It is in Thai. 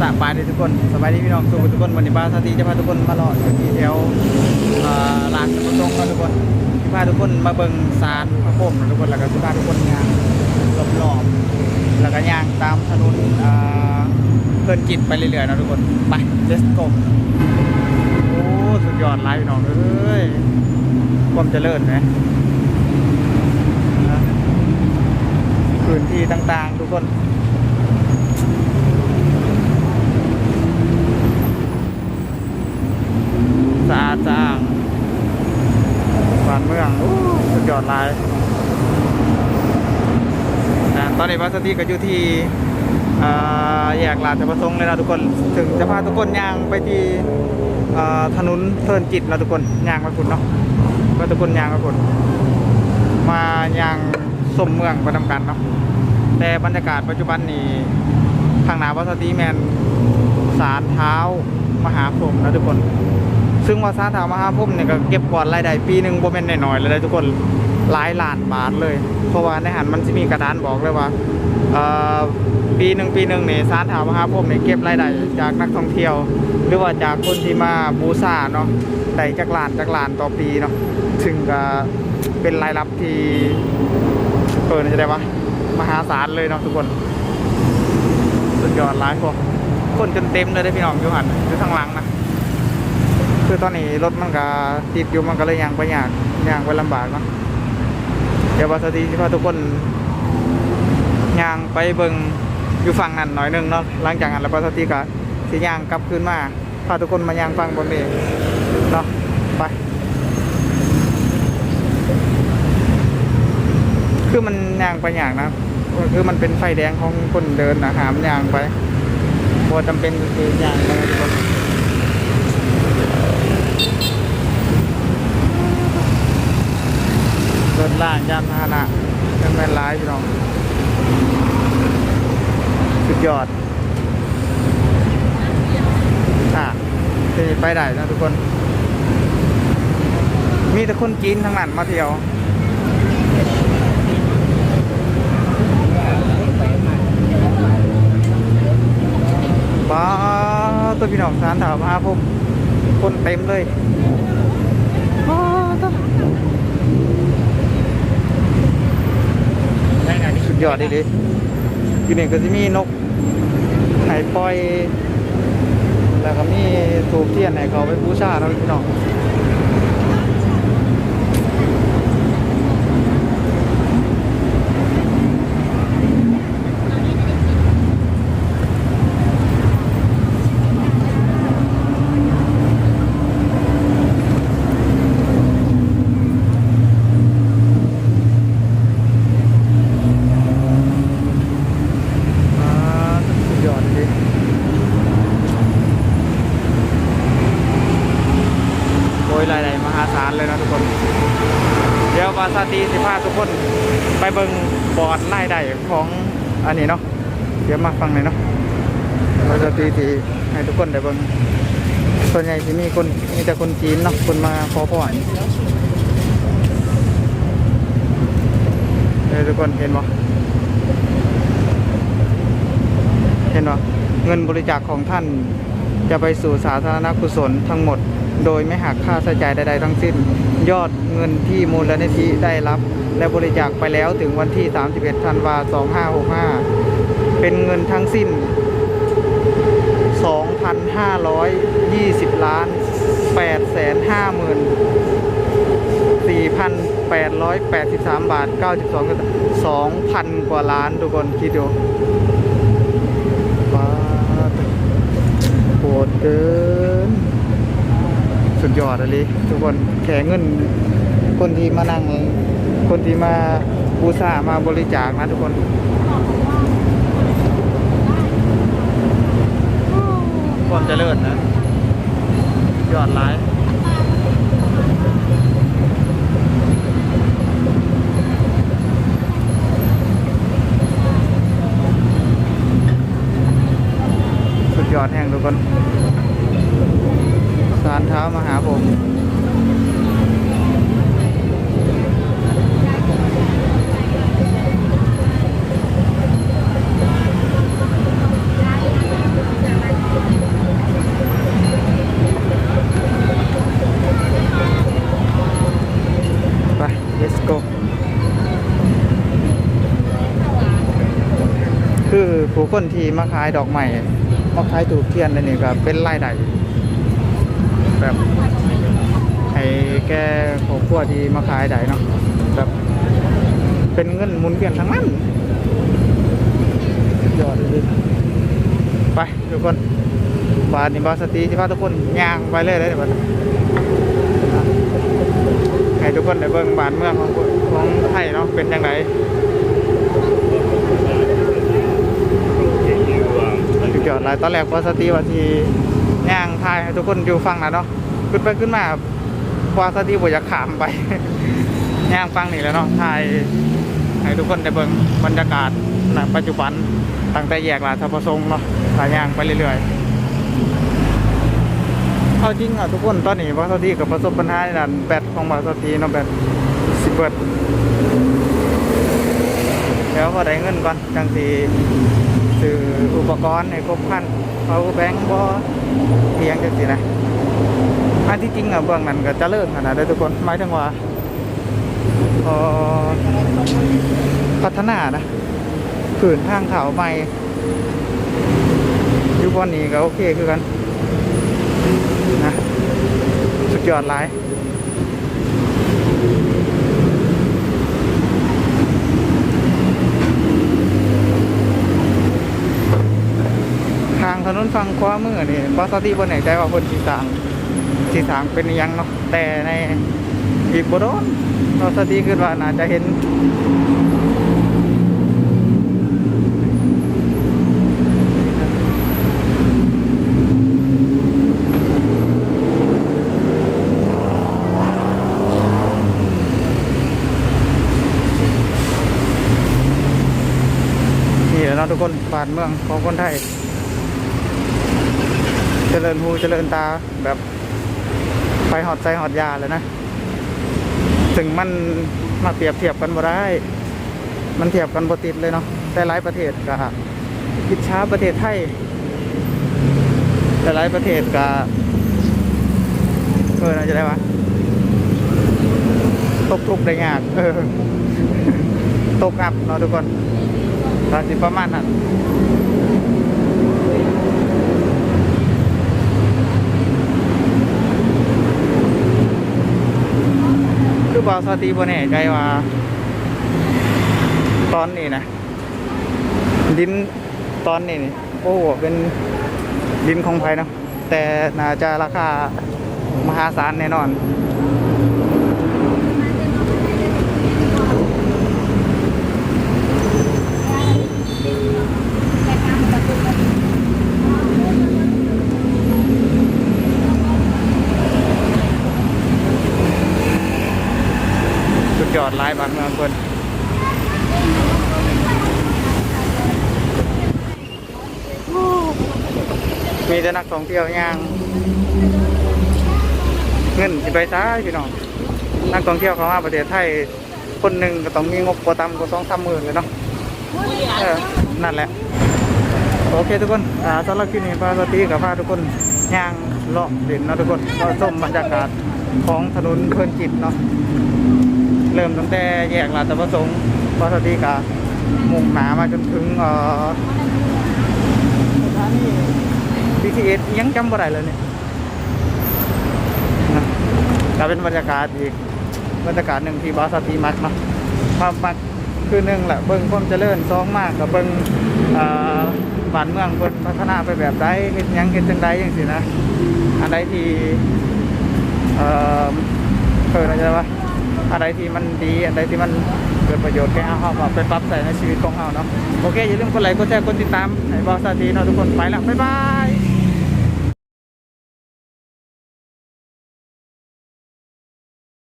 สบายดีทุกคนสบายดีพี่น้องทุกคนทุกคนวันนี้บ้าสตีจะพาทุกคนมาหลอดที่แถวลานสมุทรสงครามทุกคนที่พาทุกคนมาเบิ่งศาลพระพรมทุกคนแล้วก็ที่พาทุกคนยางรอบๆแล้วก็ย่างตามถนนเออเพื่อนจิตไปเรื่อยๆนะทุกคนไป let's go โอ้สุดยอดไลฟ์พี่น้องเอ้ยความเจริญไหมนะพื้นที่ต่างๆ ทุกคน สะอาดสะอ้างบ้าน เมืองสุดยอดลายนะตอนนี้วัสติก็อยู่ที่อ่าแยกลาดประสงค์เลยนะทุกคน ถึงจะพาทุกคนย่างไปที่ถนนเพลินจิตนะทุกคนย่างมาคุณเนาะว่าทุกคนย่างมาคุณมาย่างสมเมืองประจำกันเนาะแต่บรรยากาศปัจจุบันนี้ทางหนาวัสติแมนสารเท้ามหาพรหมนะทุกคน ซึ่งว่าซาถามหาพุ่มเนี่ยก็เก็บกวาดรายได้ปีหนึ่งบ่แม่นน้อยๆเลยนะทุกคนหลายล้านบาทเลย เพราะว่าในหันมันจะมีกระดานบอกเลยว่าปีหนึ่งปีหนึ่งเนี่ยซาถามหาพุ่มเนี่ยเก็บรายได้จากนักท่องเที่ยว หรือว่าจากคนที่มาบูชาเนาะได้จากล้านจากล้านต่อปีเนาะซึ่งก็เป็นรายรับที่เออจะได้ว่ามหาศาลเลยเนาะทุกคน สุดยอดหลายพวกคนจนเต็มเลยได้พี่น้องยู่หันอยู่ข้างหลังนะ คือตอนนี้รถมันก็ติดอยู่มันก็เลยยางไปยากยางไปลำบากเนาะเดี๋ยววัสดีที่พาทุกคนยางไปเบิงอยู่ฝั่งนั้นหน่อยหนึงเนาะหลังจากนั้นแล้ววัสดีก็สิยางกลับคืนมาพาทุกคนมายางฟังบนนี้เนาะไปคือมันยางไปยากนะคือมันเป็นไฟแดงของคนเดินนะหามยางไปพอจำเป็นคือยางไปทุกคน รถ ล่างยานพาหนะเป็นแม่นร้ายพี่น้อง สุดยอด อะทีนี้ไปได้นะทุกคน มีแต่คนจีนทั้งนั้นมาเที่ยวบ้าตัวพี่น้องสารถามหาผมคนเต็มเลยบ้าตัว สุด ยอดดีเลยอยู่นี่ก็จะมีนกไห่ปล่อย แล้วก็มีถูกเทียนให้เขาไปบูชาเราพี่น้องอ่าสุดยอดดีโอ้ยรายได้มหา ศาลเลยนะทุกคน เดี๋ยววาซาตีสิพาทุกคนไปเบิ่งบอร์ดรายได้ของอันนี้เนาะเดี๋ยวมาฟังหน่อยเนาะวาซาตีที่ให้ทุกคนได้เบิ่งส่วนใหญ่ที่มีคนมีแต่คนจีนเนาะคนมาขอพรเดี๋ยวทุกคนเห็นบ่เห็นว่เงินบริจาคของท่านจะไปสู่สาธารณกุศลทั้งหมด โดยไม่หักค่าใช้จ่ายใดๆทั้งสิ้น ยอดเงินที่มูลนิธิได้รับ และบริจาคไปแล้วถึงวันที่ 31 ธันวา2565 เป็นเงินทั้งสิ้น 2,520 ล้าน8แสน5หมื่น4,883 บาท 92 2,000 กว่าล้านทุกคนคิดดูป้าโหดเกิน สุดยอดเลยทุกคนแขเงิน คนที่มานั่ง คนที่มาบูชามาบริจาคนะทุกคนความเจริญนะ ยอดร้ายสุดยอดแห่งทุกคนสานเท้ามาหาผมคือผู้คนที่มาขายดอกไม้มาขายถูกเทียนนั่นนี่ก็เป็นรายได้ แบบให้แกครอบครัวที่มาขายได้เนาะแบบเป็นเงินหมุนเวียนทั้งนั้นยอดเลยไปทุกคนบาทนี่บาสตีที่พาทุกคนย่างไปเลยเลยเดี๋ยวบัดให้ทุกคนได้เบิ่งบ้านเมืองของของไทยเนาะเป็นยังไงสุดยอดเลยตอนแรกพอสติว่าที ย่างทายให้ทุกคนอยู่ฟังนะเนาะขึ้นไปขึ้นมาพอสติบ่อยากขามไปย่างฟังนี่แล้วเนาะทายให้ทุกคนได้เบิ่งบรรยากาศณปัจจุบันตั้งแต่แยกราชประสงค์เนาะทายย่างไปเรื่อยๆเอาจริงอะทุกคนตอนนี้พอสติกับประสบปัญหาในด้านแบตของพอสติเนาะแบตสิเบิดเดี๋ยวก็ได้เงินก่อนจังสี ซื้ออุปกรณ์ในครบครันเอาแบงค์บอเพียงจังสินะอันที่จริงอะเบื้องนั้นก็จะเลิกนาดได้ทุกคนหมายถึงว่าพัฒนานะผืนทางเขาใหม่ยุควันนี้ก็โอเคคือกันนะสุดยอดหลาย ทางถนน ฝั่งขวามือนี่บอสตี้บนไหนใจว่าคนสีสางสีสางเป็นยังเนาะแต่ในอีกบโดนบอสตี้คือว่าน่าจะเห็นนี่แหละนะทุกคนบ้านเมืองของคนไทย เจริญหูเจริญตาแบบไฟหอดใจหอดยาเลยนะ ถึงมันมาเปรียบเทียบกันบ่ได้ มันเทียบกันบ่ติดเลยเนาะแต่หลายประเทศก็อิจฉาประเทศไทยแต่หลายประเทศก็เออน่าจะได้วะตกทุกข์ได้ยากเออตกอับเนาะทุกคนตอนสิประมาณนั้น คือบอสตีบนแน่ใจว่า ตอนนี้นะดินตอนนี้นี่โอ้โหเป็นดินของไทยนะแต่น่าจะราคามหาศาลแน่นอน สุดยอดหลายบางเมืองคน มีแต่นักท่องเที่ยวย่าง เงินสิไปซ้ายพี่น้องนักท่องเที่ยวเข้ามาประเทศไทยคนหนึ่งก็ต้องมีงบกว่าต่ำกว่าสองสามหมื่นเลยเนาะนั่นแหละ โอเคทุกคนอ่าสำหรับคลิปนี้ปาสตีกับพาทุกคนย่างเลาะเด่นนะทุกคนก็ชมบรรยากาศของถนนเพลินจิตเนาะเริ่มตั้งแต่แยกราชประสงค์ปสติกามุ่งหนามาจนถึงเอ่อสถานี BTS ยังจำบ่ได้เลยเนี่ยก็เป็นบรรยากาศอีกบรรยากาศหนึ่งที่บาสตีมักเนาะความมักคือหนึ่งแหละเบิ้งความเจริญสองมากกับเบิ้งบ้านเมืองเพิ่นพัฒนาไปแบบใดเฮ็ดหยังเฮ็ดจังใดจังซี่นะอันใดที่เออเอออะไรวะอะไรที่มันดีอะไรที่มันเกิดประโยชน์แก่เราเอาไปปรับใส่ในชีวิตของเราเนาะโอเคอย่าลืมกดไลค์กดแชร์กดติดตามให้บอสตีเนาะทุกคนไปล้วบ๊ายบาย